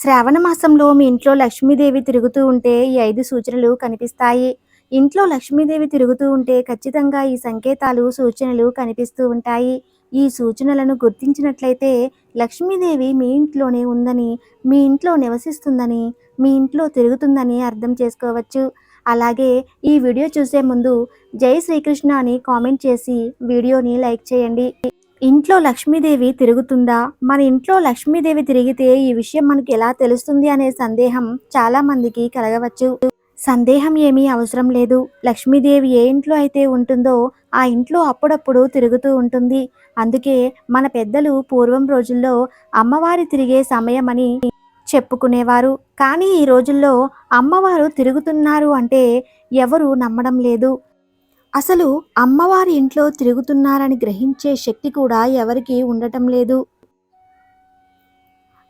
శ్రావణ మాసంలో మీ ఇంట్లో లక్ష్మీదేవి తిరుగుతూ ఉంటే ఈ ఐదు సూచనలు కనిపిస్తాయి. ఇంట్లో లక్ష్మీదేవి తిరుగుతూ ఉంటే ఖచ్చితంగా ఈ సంకేతాలు సూచనలు కనిపిస్తూ ఉంటాయి. ఈ సూచనలను గుర్తించినట్లయితే లక్ష్మీదేవి మీ ఇంట్లోనే ఉందని మీ ఇంట్లో నివసిస్తుందని మీ ఇంట్లో తిరుగుతుందని అర్థం చేసుకోవచ్చు. అలాగే ఈ వీడియో చూసే ముందు జై శ్రీకృష్ణ అని కామెంట్ చేసి వీడియోని లైక్ చేయండి. ఇంట్లో లక్ష్మీదేవి తిరుగుతుందా? మన ఇంట్లో లక్ష్మీదేవి తిరిగితే ఈ విషయం మనకి ఎలా తెలుస్తుంది అనే సందేహం చాలా మందికి కలగవచ్చు. సందేహం ఏమీ అవసరం లేదు. లక్ష్మీదేవి ఏ ఇంట్లో అయితే ఉంటుందో ఆ ఇంట్లో అప్పుడప్పుడు తిరుగుతూ ఉంటుంది. అందుకే మన పెద్దలు పూర్వం రోజుల్లో అమ్మవారి తిరిగే సమయం అని చెప్పుకునేవారు. కానీ ఈ రోజుల్లో అమ్మవారు తిరుగుతున్నారు అంటే ఎవరు నమ్మడం లేదు. అసలు అమ్మవారి ఇంట్లో తిరుగుతున్నారని గ్రహించే శక్తి కూడా ఎవరికీ ఉండటం లేదు.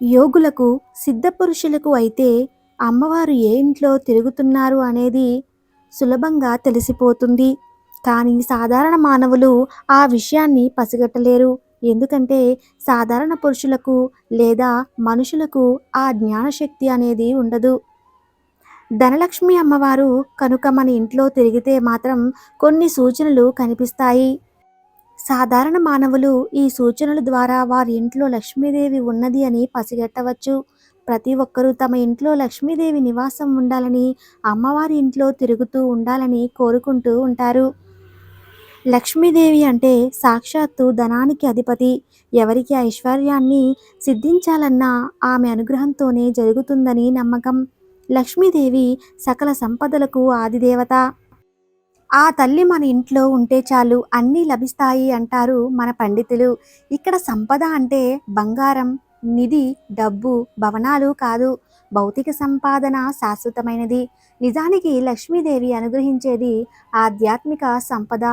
యోగులకు సిద్ధపురుషులకు అయితే అమ్మవారు ఏ ఇంట్లో తిరుగుతున్నారు అనేది సులభంగా తెలిసిపోతుంది. కానీ సాధారణ మానవులు ఆ విషయాన్ని పసిగట్టలేరు. ఎందుకంటే సాధారణ పురుషులకు లేదా మనుషులకు ఆ జ్ఞానశక్తి అనేది ఉండదు. ధనలక్ష్మి అమ్మవారు కనుక మన ఇంట్లో తిరిగితే మాత్రం కొన్ని సూచనలు కనిపిస్తాయి. సాధారణ మానవులు ఈ సూచనల ద్వారా వారి ఇంట్లో లక్ష్మీదేవి ఉన్నది అని పసిగట్టవచ్చు. ప్రతి ఒక్కరూ తమ ఇంట్లో లక్ష్మీదేవి నివాసం ఉండాలని అమ్మవారి ఇంట్లో తిరుగుతూ ఉండాలని కోరుకుంటూ ఉంటారు. లక్ష్మీదేవి అంటే సాక్షాత్తు ధనానికి అధిపతి. ఎవరికి ఐశ్వర్యాన్ని సిద్ధించాలన్నా ఆమె అనుగ్రహంతోనే జరుగుతుందని నమ్మకం. లక్ష్మీదేవి సకల సంపదలకు ఆదిదేవత. ఆ తల్లి మన ఇంట్లో ఉంటే చాలు అన్నీ లభిస్తాయి అంటారు మన పండితులు. ఇక్కడ సంపద అంటే బంగారం నిధి డబ్బు భవనాలు కాదు భౌతిక సంపాదన శాశ్వతమైనది. నిజానికి లక్ష్మీదేవి అనుగ్రహించేది ఆధ్యాత్మిక సంపద.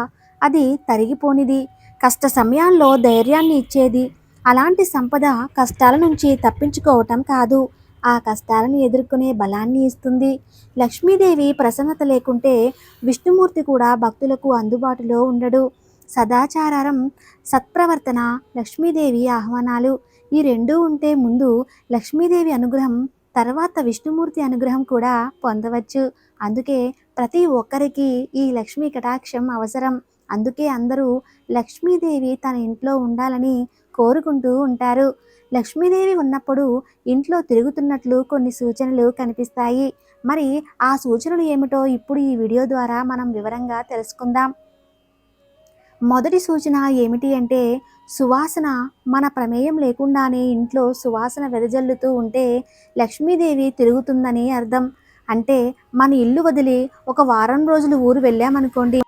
అది తరిగిపోనిది కష్ట సమయాల్లో ధైర్యాన్ని ఇచ్చేది. అలాంటి సంపద కష్టాల నుంచి తప్పించుకోవటం కాదు. ఆ కష్టాలను ఎదుర్కొనే బలాన్ని ఇస్తుంది. లక్ష్మీదేవి ప్రసన్నత లేకుంటే విష్ణుమూర్తి కూడా భక్తులకు అందుబాటులో ఉండడు. సదాచారం సత్ప్రవర్తన లక్ష్మీదేవి ఆహ్వానాలు. ఈ రెండూ ఉంటే ముందు లక్ష్మీదేవి అనుగ్రహం తర్వాత విష్ణుమూర్తి అనుగ్రహం కూడా పొందవచ్చు. అందుకే ప్రతి ఒక్కరికి ఈ లక్ష్మీ కటాక్షం అవసరం. అందుకే అందరూ లక్ష్మీదేవి తన ఇంట్లో ఉండాలని కోరుకుంటూ ఉంటారు. లక్ష్మీదేవి ఉన్నప్పుడు ఇంట్లో తిరుగుతున్నట్లు కొన్ని సూచనలు కనిపిస్తాయి. మరి ఆ సూచనలు ఏమిటో ఇప్పుడు ఈ వీడియో ద్వారా మనం వివరంగా తెలుసుకుందాం. మొదటి సూచన ఏమిటి అంటే సువాసన మన ప్రమేయం లేకుండానే ఇంట్లో సువాసన వెదజల్లుతూ ఉంటే లక్ష్మీదేవి తిరుగుతుందని అర్థం. అంటే మన ఇల్లు వదిలి ఒక వారం రోజులు ఊరు వెళ్ళామనుకోండి.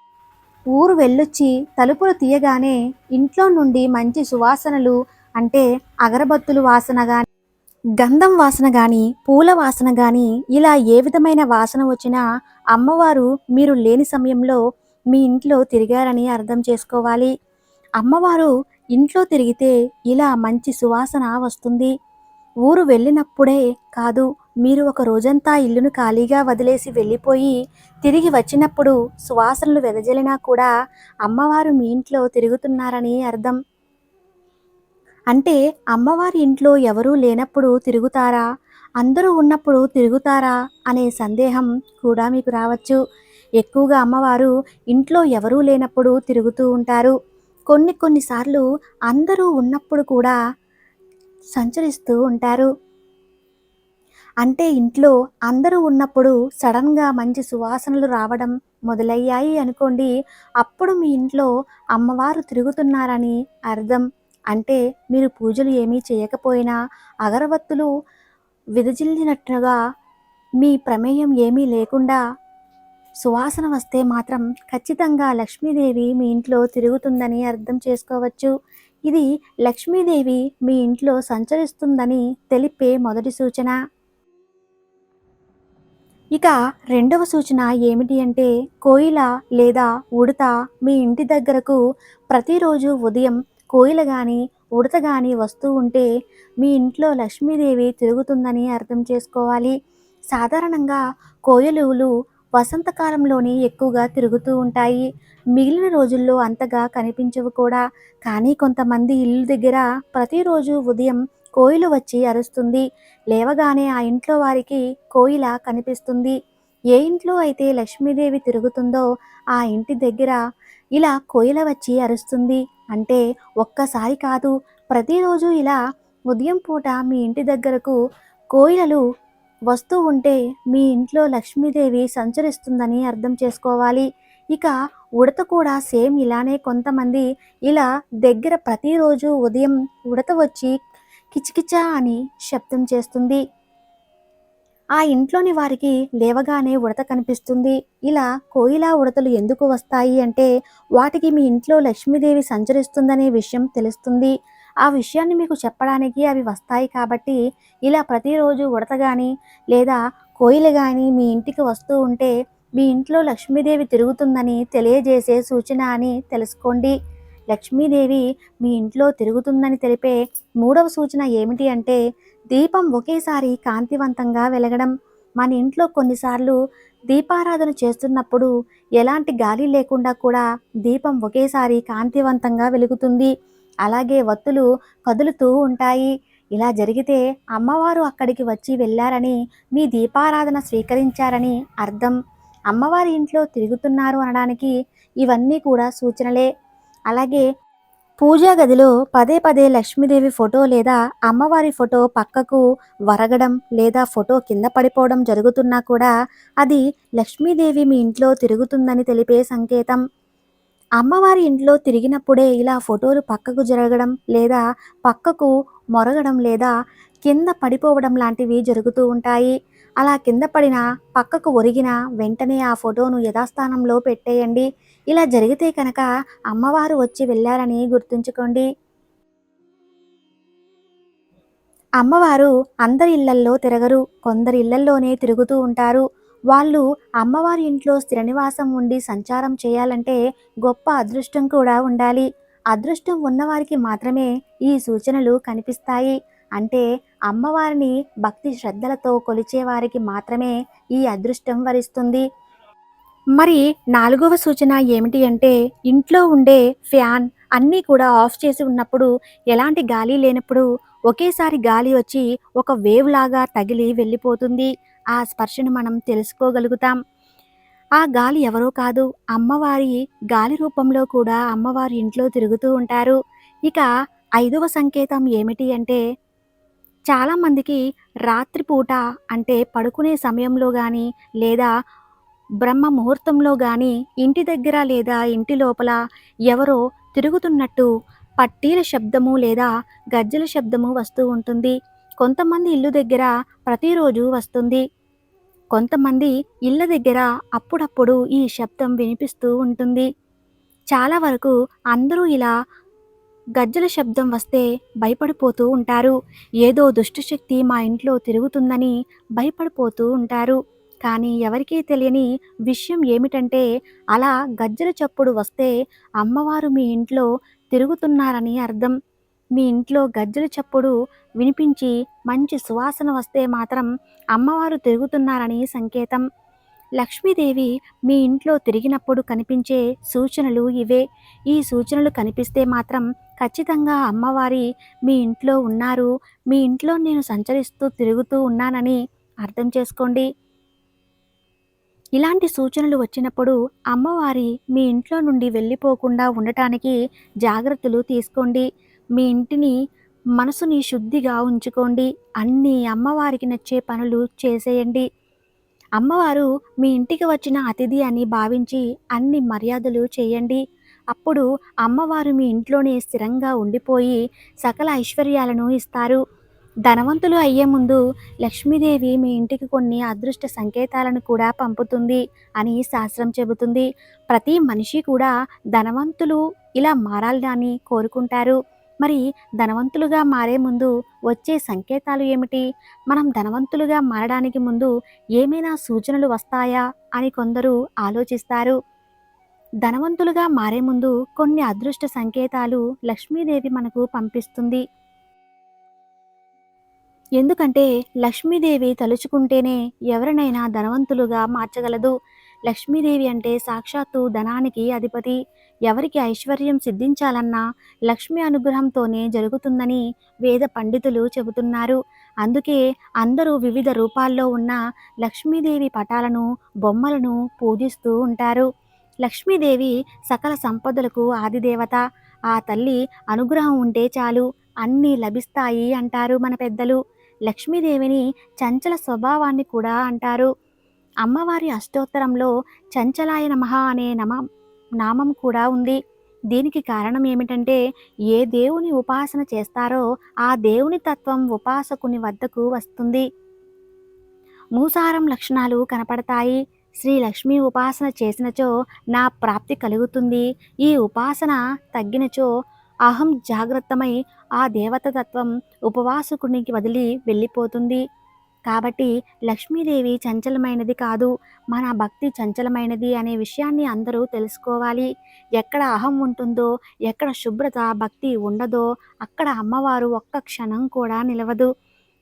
ఊరు వెళ్ళొచ్చి తలుపులు తీయగానే ఇంట్లో నుండి మంచి సువాసనలు అంటే అగరబత్తులు వాసన కానీ గంధం వాసన కానీ పూల వాసన కానీ ఇలా ఏ విధమైన వాసన వచ్చినా అమ్మవారు మీరు లేని సమయంలో మీ ఇంట్లో తిరిగారని అర్థం చేసుకోవాలి. అమ్మవారు ఇంట్లో తిరిగితే ఇలా మంచి సువాసన వస్తుంది. ఊరు వెళ్ళినప్పుడే కాదు మీరు ఒక రోజంతా ఇల్లును ఖాళీగా వదిలేసి వెళ్ళిపోయి తిరిగి వచ్చినప్పుడు సువాసనలు వెదజల్లినా కూడా అమ్మవారు మీ ఇంట్లో తిరుగుతున్నారని అర్థం. అంటే అమ్మవారి ఇంట్లో ఎవరూ లేనప్పుడు తిరుగుతారా? అందరూ ఉన్నప్పుడు తిరుగుతారా? అనే సందేహం కూడా మీకు రావచ్చు. ఎక్కువగా అమ్మవారు ఇంట్లో ఎవరూ లేనప్పుడు తిరుగుతూ ఉంటారు. కొన్ని కొన్నిసార్లు అందరూ ఉన్నప్పుడు కూడా సంచరిస్తూ ఉంటారు. అంటే ఇంట్లో అందరూ ఉన్నప్పుడు సడన్గా మంచి సువాసనలు రావడం మొదలయ్యాయి అనుకోండి అప్పుడు మీ ఇంట్లో అమ్మవారు తిరుగుతున్నారని అర్థం. అంటే మీరు పూజలు ఏమీ చేయకపోయినా అగరవత్తులు విదజిల్లినట్టుగా మీ ప్రమేయం ఏమీ లేకుండా సువాసన వస్తే మాత్రం ఖచ్చితంగా లక్ష్మీదేవి మీ ఇంట్లో తిరుగుతుందని అర్థం చేసుకోవచ్చు. ఇది లక్ష్మీదేవి మీ ఇంట్లో సంచరిస్తుందని తెలిపే మొదటి సూచన. ఇక రెండవ సూచన ఏమిటి అంటే కోయిల లేదా ఉడత మీ ఇంటి దగ్గరకు ప్రతిరోజు ఉదయం కోయిల కానీ ఉడత కానీ వస్తూ ఉంటే మీ ఇంట్లో లక్ష్మీదేవి తిరుగుతుందని అర్థం చేసుకోవాలి. సాధారణంగా కోయలువులు వసంతకాలంలోనే ఎక్కువగా తిరుగుతూ ఉంటాయి. మిగిలిన రోజుల్లో అంతగా కనిపించవు కూడా. కానీ కొంతమంది ఇల్లు దగ్గర ప్రతిరోజు ఉదయం కోయిలు వచ్చి అరుస్తుంది. లేవగానే ఆ ఇంట్లో వారికి కోయిల కనిపిస్తుంది. ఏ ఇంట్లో అయితే లక్ష్మీదేవి తిరుగుతుందో ఆ ఇంటి దగ్గర ఇలా కోయిల వచ్చి అరుస్తుంది. అంటే ఒక్కసారి కాదు ప్రతిరోజు ఇలా ఉదయం పూట మీ ఇంటి దగ్గరకు కోయిలలు వస్తూ ఉంటే మీ ఇంట్లో లక్ష్మీదేవి సంచరిస్తుందని అర్థం చేసుకోవాలి. ఇక ఉడత కూడా సేమ్ ఇలానే కొంతమంది ఇలా దగ్గర ప్రతిరోజు ఉదయం ఉడత వచ్చి కిచకిచా అని శబ్దం చేస్తుంది. ఆ ఇంట్లోని వారికి లేవగానే ఉడత కనిపిస్తుంది. ఇలా కోయిలా ఉడతలు ఎందుకు వస్తాయి అంటే వాటికి మీ ఇంట్లో లక్ష్మీదేవి సంచరిస్తుందనే విషయం తెలుస్తుంది. ఆ విషయాన్ని మీకు చెప్పడానికి అవి వస్తాయి కాబట్టి ఇలా ప్రతిరోజు ఉడత కానీ లేదా కోయిల కానీ మీ ఇంటికి వస్తూ ఉంటే మీ ఇంట్లో లక్ష్మీదేవి తిరుగుతుందని తెలియజేసే సూచన అని తెలుసుకోండి. లక్ష్మీదేవి మీ ఇంట్లో తిరుగుతుందని తెలిపే మూడవ సూచన ఏమిటి అంటే దీపం ఒకేసారి కాంతివంతంగా వెలగడం మన ఇంట్లో కొన్నిసార్లు దీపారాధన చేస్తున్నప్పుడు ఎలాంటి గాలి లేకుండా కూడా దీపం ఒకేసారి కాంతివంతంగా వెలుగుతుంది. అలాగే వత్తులు కదులుతూ ఉంటాయి. ఇలా జరిగితే అమ్మవారు అక్కడికి వచ్చి వెళ్ళారని మీ దీపారాధన స్వీకరించారని అర్థం. అమ్మవారి ఇంట్లో తిరుగుతున్నారు అనడానికి ఇవన్నీ కూడా సూచనలే. అలాగే పూజా గదిలో పదే పదే లక్ష్మీదేవి ఫోటో లేదా అమ్మవారి ఫోటో పక్కకు వరగడం లేదా ఫోటో కింద పడిపోవడం జరుగుతున్నా కూడా అది లక్ష్మీదేవి మీ ఇంట్లో తిరుగుతుందని తెలిపే సంకేతం. అమ్మవారి ఇంట్లో తిరిగినప్పుడే ఇలా ఫోటోలు పక్కకు జరగడం లేదా పక్కకు మొరగడం లేదా కింద పడిపోవడం లాంటివి జరుగుతూ ఉంటాయి. అలా కింద పడినా పక్కకు ఒరిగిన వెంటనే ఆ ఫోటోను యథాస్థానంలో పెట్టేయండి. ఇలా జరిగితే కనుక అమ్మవారు వచ్చి వెళ్ళారని గుర్తుంచుకోండి. అమ్మవారు అందరి ఇళ్ళల్లో తిరగరు కొందరి ఇళ్ళల్లోనే తిరుగుతూ ఉంటారు. వాళ్ళు అమ్మవారి ఇంట్లో స్థిర నివాసం ఉండి సంచారం చేయాలంటే గొప్ప అదృష్టం కూడా ఉండాలి. అదృష్టం ఉన్నవారికి మాత్రమే ఈ సూచనలు కనిపిస్తాయి. అంటే అమ్మవారిని భక్తి శ్రద్ధలతో కొలిచేవారికి మాత్రమే ఈ అదృష్టం వరిస్తుంది. మరి నాలుగవ సూచన ఏమిటి అంటే ఇంట్లో ఉండే ఫ్యాన్ అన్నీ కూడా ఆఫ్ చేసి ఉన్నప్పుడు ఎలాంటి గాలి లేనప్పుడు ఒకేసారి గాలి వచ్చి ఒక వేవ్ లాగా తగిలి వెళ్ళిపోతుంది. ఆ స్పర్శను మనం తెలుసుకోగలుగుతాం. ఆ గాలి ఎవరో కాదు అమ్మవారి గాలి రూపంలో కూడా అమ్మవారి ఇంట్లో తిరుగుతూ ఉంటారు. ఇక ఐదవ సంకేతం ఏమిటి అంటే చాలామందికి రాత్రిపూట అంటే పడుకునే సమయంలో కానీ లేదా బ్రహ్మ ముహూర్తంలో కానీ ఇంటి దగ్గర లేదా ఇంటి లోపల ఎవరో తిరుగుతున్నట్టు పట్టీల శబ్దము లేదా గజ్జల శబ్దము వస్తూ ఉంటుంది. కొంతమంది ఇల్లు దగ్గర ప్రతిరోజు వస్తుంది. కొంతమంది ఇళ్ళ దగ్గర అప్పుడప్పుడు ఈ శబ్దం వినిపిస్తూ ఉంటుంది. చాలా వరకు అందరూ ఇలా గజ్జల శబ్దం వస్తే భయపడిపోతూ ఉంటారు. ఏదో దుష్టశక్తి మా ఇంట్లో తిరుగుతుందని భయపడిపోతూ ఉంటారు. కానీ ఎవరికీ తెలియని విషయం ఏమిటంటే అలా గజ్జల చప్పుడు వస్తే అమ్మవారు మీ ఇంట్లో తిరుగుతున్నారని అర్థం. మీ ఇంట్లో గజ్జల చప్పుడు వినిపించి మంచి సువాసన వస్తే మాత్రం అమ్మవారు తిరుగుతున్నారని సంకేతం. లక్ష్మీదేవి మీ ఇంట్లో తిరిగినప్పుడు కనిపించే సూచనలు ఇవే. ఈ సూచనలు కనిపిస్తే మాత్రం ఖచ్చితంగా అమ్మవారి మీ ఇంట్లో ఉన్నారు. మీ ఇంట్లో నేను సంచరిస్తూ తిరుగుతూ ఉన్నానని అర్థం చేసుకోండి. ఇలాంటి సూచనలు వచ్చినప్పుడు అమ్మవారి మీ ఇంట్లో నుండి వెళ్ళిపోకుండా ఉండటానికి జాగ్రత్తలు తీసుకోండి. మీ ఇంటిని మనసుని శుద్ధిగా ఉంచుకోండి. అన్ని అమ్మవారికి నచ్చే పనులు చేసేయండి. అమ్మవారు మీ ఇంటికి వచ్చిన అతిథి అని భావించి అన్ని మర్యాదలు చేయండి. అప్పుడు అమ్మవారు మీ ఇంట్లోనే స్థిరంగా ఉండిపోయి సకల ఐశ్వర్యాలను ఇస్తారు. ధనవంతులు అయ్యే ముందు లక్ష్మీదేవి మీ ఇంటికి కొన్ని అదృష్ట సంకేతాలను కూడా పంపుతుంది అని శాస్త్రం చెబుతుంది. ప్రతి మనిషి కూడా ధనవంతులు ఇలా మారాలని కోరుకుంటారు. మరి ధనవంతులుగా మారే ముందు వచ్చే సంకేతాలు ఏమిటి? మనం ధనవంతులుగా మారడానికి ముందు ఏమైనా సూచనలు వస్తాయా అని కొందరు ఆలోచిస్తారు. ధనవంతులుగా మారే ముందు కొన్ని అదృష్ట సంకేతాలు లక్ష్మీదేవి మనకు పంపిస్తుంది. ఎందుకంటే లక్ష్మీదేవి తలుచుకుంటేనే ఎవరినైనా ధనవంతులుగా మార్చగలదు. లక్ష్మీదేవి అంటే సాక్షాత్తు ధనానికి అధిపతి. ఎవరికి ఐశ్వర్యం సిద్ధించాలన్నా లక్ష్మి అనుగ్రహంతోనే జరుగుతుందని వేద పండితులు చెబుతున్నారు. అందుకే అందరూ వివిధ రూపాల్లో ఉన్న లక్ష్మీదేవి పటాలను బొమ్మలను పూజిస్తూ ఉంటారు. లక్ష్మీదేవి సకల సంపదలకు ఆదిదేవత. ఆ తల్లి అనుగ్రహం ఉంటే చాలు అన్నీ లభిస్తాయి అంటారు మన పెద్దలు. లక్ష్మీదేవిని చంచల స్వభావాన్ని కూడా అంటారు. అమ్మవారి అష్టోత్తరంలో చంచలాయ నమః అనే నమ నామం కూడా ఉంది. దీనికి కారణం ఏమిటంటే ఏ దేవుని ఉపాసన చేస్తారో ఆ దేవుని తత్వం ఉపాసకుని వద్దకు వస్తుంది. మూసారం లక్షణాలు కనపడతాయి. శ్రీ లక్ష్మి ఉపాసన చేసినచో నా ప్రాప్తి కలుగుతుంది. ఈ ఉపాసన తగ్గినచో అహం జాగ్రత్తమై ఆ దేవత తత్వం ఉపవాసకునికి వదిలి వెళ్ళిపోతుంది. కాబట్టి లక్ష్మీదేవి చంచలమైనది కాదు. మన భక్తి చంచలమైనది అనే విషయాన్ని అందరూ తెలుసుకోవాలి. ఎక్కడ అహం ఉంటుందో ఎక్కడ శుభ్రత భక్తి ఉండదో అక్కడ అమ్మవారు ఒక్క క్షణం కూడా నిలవదు.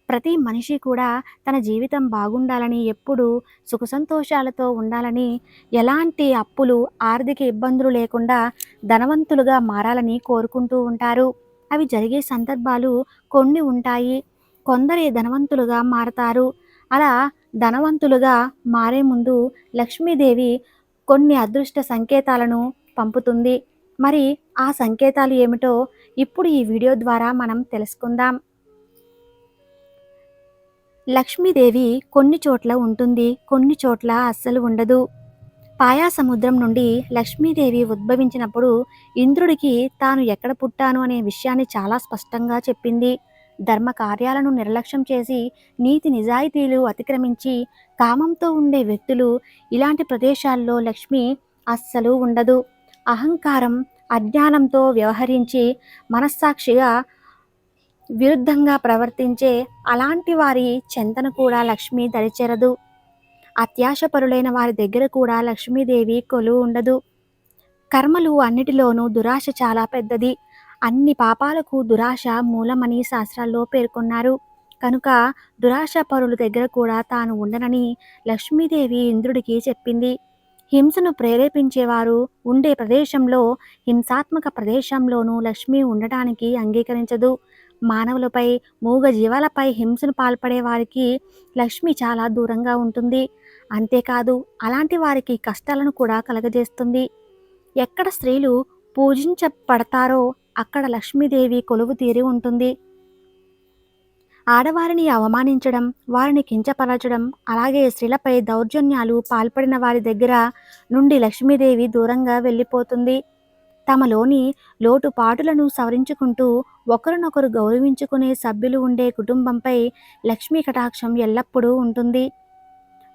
ప్రతి మనిషి కూడా తన జీవితం బాగుండాలని ఎప్పుడూ సుఖ సంతోషాలతో ఉండాలని ఎలాంటి అప్పులు ఆర్థిక ఇబ్బందులు లేకుండా ధనవంతులుగా మారాలని కోరుకుంటూ ఉంటారు. అవి జరిగే సందర్భాలు కొన్ని ఉంటాయి. కొందరే ధనవంతులుగా మారతారు. అలా ధనవంతులుగా మారే ముందు లక్ష్మీదేవి కొన్ని అదృష్ట సంకేతాలను పంపుతుంది. మరి ఆ సంకేతాలు ఏమిటో ఇప్పుడు ఈ వీడియో ద్వారా మనం తెలుసుకుందాం. లక్ష్మీదేవి కొన్ని చోట్ల ఉంటుంది కొన్ని చోట్ల అస్సలు ఉండదు. పాయా సముద్రం నుండి లక్ష్మీదేవి ఉద్భవించినప్పుడు ఇంద్రుడికి తాను ఎక్కడ పుట్టాను అనే విషయాన్ని చాలా స్పష్టంగా చెప్పింది. ధర్మ కార్యాలను నిర్లక్ష్యం చేసి నీతి నిజాయితీలు అతిక్రమించి కామంతో ఉండే వ్యక్తులు ఇలాంటి ప్రదేశాల్లో లక్ష్మి అస్సలు ఉండదు. అహంకారం అజ్ఞానంతో వ్యవహరించి మనస్సాక్షిగా విరుద్ధంగా ప్రవర్తించే అలాంటి వారి చెంతను కూడా లక్ష్మి దరిచేరదు. అత్యాశపరులైన వారి దగ్గర కూడా లక్ష్మీదేవి కొలువు ఉండదు. కర్మలు అన్నిటిలోనూ దురాశ చాలా పెద్దది. అన్ని పాపాలకు దురాశ మూలమని శాస్త్రాల్లో పేర్కొన్నారు. కనుక దురాశ పరుల దగ్గర కూడా తాను ఉండనని లక్ష్మీదేవి ఇంద్రుడికి చెప్పింది. హింసను ప్రేరేపించేవారు ఉండే ప్రదేశంలో హింసాత్మక ప్రదేశంలోనూ లక్ష్మి ఉండటానికి అంగీకరించదు. మానవులపై మూగ జీవాలపై హింసను పాల్పడే వారికి లక్ష్మి చాలా దూరంగా ఉంటుంది. అంతేకాదు అలాంటి వారికి కష్టాలను కూడా కలగజేస్తుంది. ఎక్కడ స్త్రీలు పూజించబడతారో అక్కడ లక్ష్మీదేవి కొలువు తీరి ఉంటుంది. ఆడవారిని అవమానించడం వారిని కించపరచడం అలాగే స్త్రీలపై దౌర్జన్యాలు పాల్పడిన వారి దగ్గర నుండి లక్ష్మీదేవి దూరంగా వెళ్ళిపోతుంది. తమలోని లోటుపాటులను సవరించుకుంటూ ఒకరినొకరు గౌరవించుకునే సభ్యులు ఉండే కుటుంబంపై లక్ష్మీ కటాక్షం ఎల్లప్పుడూ ఉంటుంది.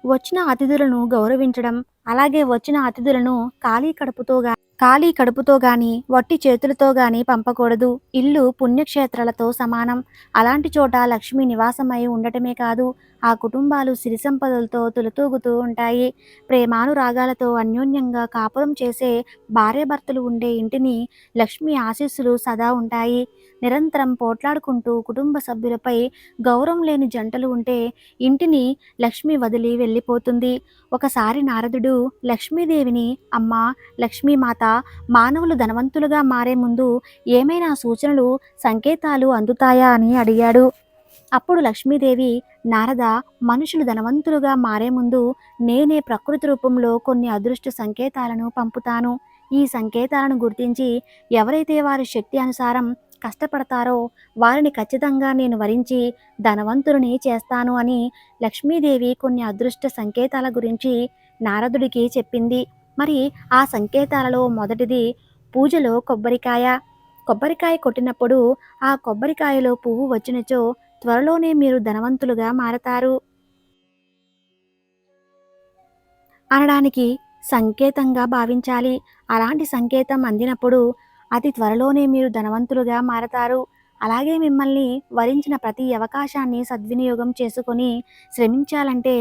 వచ్చిన అతిథులను గౌరవించడం అలాగే వచ్చిన అతిథులను ఖాళీ కడుపుతోగా ఖాళీ కడుపుతో గాని వట్టి చేతులతో గాని పంపకూడదు. ఇల్లు పుణ్యక్షేత్రాలతో సమానం. అలాంటి చోట లక్ష్మి నివాసమై ఉండటమే కాదు ఆ కుటుంబాలు సిరి సంపదలతో తులతూగుతూ ఉంటాయి. ప్రేమానురాగాలతో అన్యోన్యంగా కాపురం చేసే భార్యాభర్తలు ఉండే ఇంటిని లక్ష్మి ఆశీస్సులు సదా ఉంటాయి. నిరంతరం పోట్లాడుకుంటూ కుటుంబ సభ్యులపై గౌరవం లేని జంటలు ఉంటే ఇంటిని లక్ష్మి వదిలి వెళ్ళిపోతుంది. ఒకసారి నారదుడు లక్ష్మీదేవిని అమ్మ లక్ష్మీమాత మానవులు ధనవంతులుగా మారే ముందు ఏమైనా సూచనలు సంకేతాలు అందుతాయా? అని అడిగాడు. అప్పుడు లక్ష్మీదేవి నారద మనుషులు ధనవంతులుగా మారే ముందు నేనే ప్రకృతి రూపంలో కొన్ని అదృష్ట సంకేతాలను పంపుతాను. ఈ సంకేతాలను గుర్తించి ఎవరైతే వారి శక్తి అనుసారం కష్టపడతారో వారిని ఖచ్చితంగా నేను వరించి ధనవంతుడిని చేస్తాను అని లక్ష్మీదేవి కొన్ని అదృష్ట సంకేతాల గురించి నారదుడికి చెప్పింది. మరి ఆ సంకేతాలలో మొదటిది పూజలో కొబ్బరికాయ. కొబ్బరికాయ కొట్టినప్పుడు ఆ కొబ్బరికాయలో పువ్వు వచ్చినచో త్వరలోనే మీరు ధనవంతులుగా మారతారు. అనడానికి సంకేతంగా భావించాలి. అలాంటి సంకేతం అందినప్పుడు అతి త్వరలోనే మీరు ధనవంతులుగా మారతారు. అలాగే మిమ్మల్ని వరించిన ప్రతి అవకాశాన్ని సద్వినియోగం చేసుకొని శ్రమించాలంటే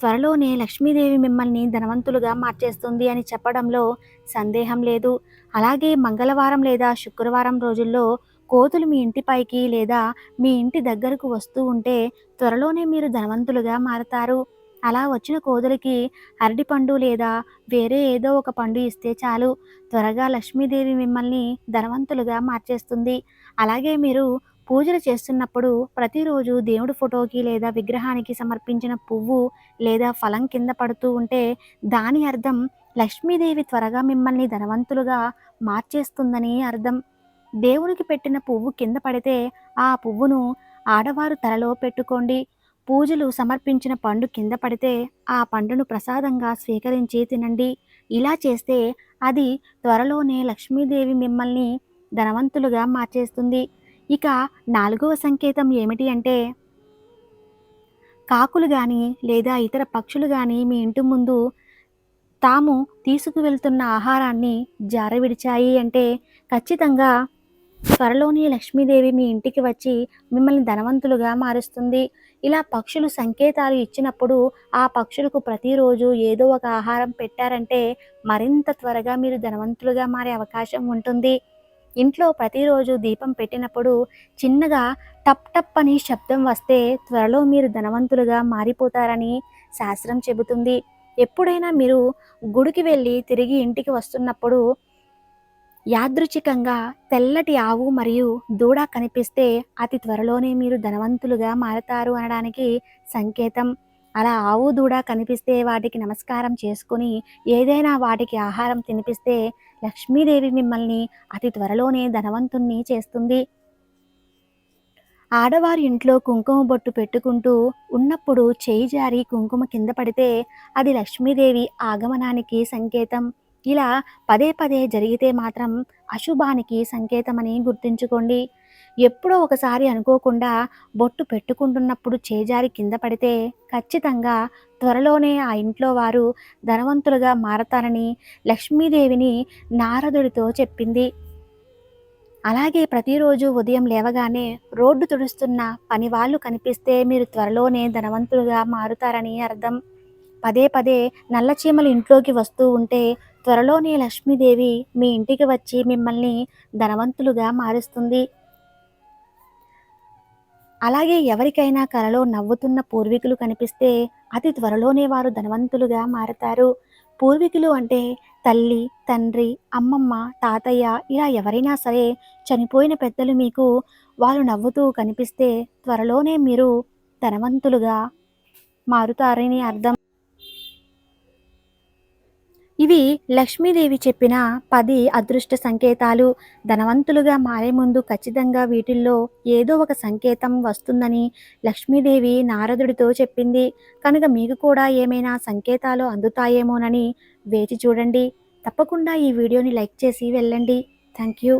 త్వరలోనే లక్ష్మీదేవి మిమ్మల్ని ధనవంతులుగా మార్చేస్తుంది అని చెప్పడంలో సందేహం లేదు. అలాగే మంగళవారం లేదా శుక్రవారం రోజుల్లో కోతులు మీ ఇంటిపైకి లేదా మీ ఇంటి దగ్గరకు వస్తూ ఉంటే త్వరలోనే మీరు ధనవంతులుగా మారతారు. అలా వచ్చిన కోతులకి అరటిపండు లేదా వేరే ఏదో ఒక పండు ఇస్తే చాలు. త్వరగా లక్ష్మీదేవి మిమ్మల్ని ధనవంతులుగా మార్చేస్తుంది. అలాగే మీరు పూజలు చేస్తున్నప్పుడు ప్రతిరోజు దేవుడి ఫోటోకి లేదా విగ్రహానికి సమర్పించిన పువ్వు లేదా ఫలం కింద పడుతూ ఉంటే దాని అర్థం లక్ష్మీదేవి త్వరగా మిమ్మల్ని ధనవంతులుగా మార్చేస్తుందని అర్థం. దేవునికి పెట్టిన పువ్వు కింద పడితే ఆ పువ్వును ఆడవారు తలలో పెట్టుకోండి. పూజలు సమర్పించిన పండు కింద పడితే ఆ పండును ప్రసాదంగా స్వీకరించి తినండి. ఇలా చేస్తే అది త్వరలోనే లక్ష్మీదేవి మిమ్మల్ని ధనవంతులుగా మార్చేస్తుంది. ఇక నాలుగవ సంకేతం ఏమిటి అంటే కాకులు కానీ లేదా ఇతర పక్షులు కానీ మీ ఇంటి ముందు తాము తీసుకువెళ్తున్న ఆహారాన్ని జారవిడిచాయి అంటే ఖచ్చితంగా త్వరలోనే లక్ష్మీదేవి మీ ఇంటికి వచ్చి మిమ్మల్ని ధనవంతులుగా మారుస్తుంది. ఇలా పక్షులు సంకేతాలు ఇచ్చినప్పుడు ఆ పక్షులకు ప్రతిరోజు ఏదో ఒక ఆహారం పెట్టారంటే మరింత త్వరగా మీరు ధనవంతులుగా మారే అవకాశం ఉంటుంది. ఇంట్లో ప్రతిరోజు దీపం పెట్టినప్పుడు చిన్నగా టప్ టప్ అని శబ్దం వస్తే త్వరలో మీరు ధనవంతులుగా మారిపోతారని శాస్త్రం చెబుతుంది. ఎప్పుడైనా మీరు గుడికి వెళ్ళి తిరిగి ఇంటికి వస్తున్నప్పుడు యాదృచ్ఛికంగా తెల్లటి ఆవు మరియు దూడ కనిపిస్తే అతి త్వరలోనే మీరు ధనవంతులుగా మారతారు అనడానికి సంకేతం. అలా ఆవు దూడ కనిపిస్తే వాటికి నమస్కారం చేసుకుని ఏదైనా వాటికి ఆహారం తినిపిస్తే లక్ష్మీదేవి మిమ్మల్ని అతి త్వరలోనే ధనవంతుణ్ణి చేస్తుంది. ఆడవారి ఇంట్లో కుంకుమ బొట్టు పెట్టుకుంటూ ఉన్నప్పుడు చేయి జారి కుంకుమ కింద పడితే అది లక్ష్మీదేవి ఆగమనానికి సంకేతం. ఇలా పదే పదే జరిగితే మాత్రం అశుభానికి సంకేతమని గుర్తుంచుకోండి. ఎప్పుడో ఒకసారి అనుకోకుండా బొట్టు పెట్టుకుంటున్నప్పుడు చేజారి కింద పడితే ఖచ్చితంగా త్వరలోనే ఆ ఇంట్లో వారు ధనవంతులుగా మారతారని లక్ష్మీదేవిని నారదుడితో చెప్పింది. అలాగే ప్రతిరోజు ఉదయం లేవగానే రోడ్డు తుడుస్తున్న పని వాళ్ళు కనిపిస్తే మీరు త్వరలోనే ధనవంతులుగా మారుతారని అర్థం. పదే పదే నల్ల చీమలు ఇంట్లోకి వస్తూ ఉంటే త్వరలోనే లక్ష్మీదేవి మీ ఇంటికి వచ్చి మిమ్మల్ని ధనవంతులుగా మారుస్తుంది. అలాగే ఎవరికైనా కలలో నవ్వుతున్న పూర్వీకులు కనిపిస్తే అతి త్వరలోనే వారు ధనవంతులుగా మారతారు. పూర్వీకులు అంటే తల్లి తండ్రి అమ్మమ్మ తాతయ్య ఇలా ఎవరైనా సరే చనిపోయిన పెద్దలు మీకు వారు నవ్వుతూ కనిపిస్తే త్వరలోనే మీరు ధనవంతులుగా మారుతారని అర్థం. లక్ష్మీదేవి చెప్పిన పది అదృష్ట సంకేతాలు ధనవంతులుగా మారే ముందు ఖచ్చితంగా వీటిల్లో ఏదో ఒక సంకేతం వస్తుందని లక్ష్మీదేవి నారదుడితో చెప్పింది. కనుక మీకు కూడా ఏమైనా సంకేతాలు అందుతాయేమోనని వేచి చూడండి. తప్పకుండా ఈ వీడియోని లైక్ చేసి వెళ్ళండి. Thank you.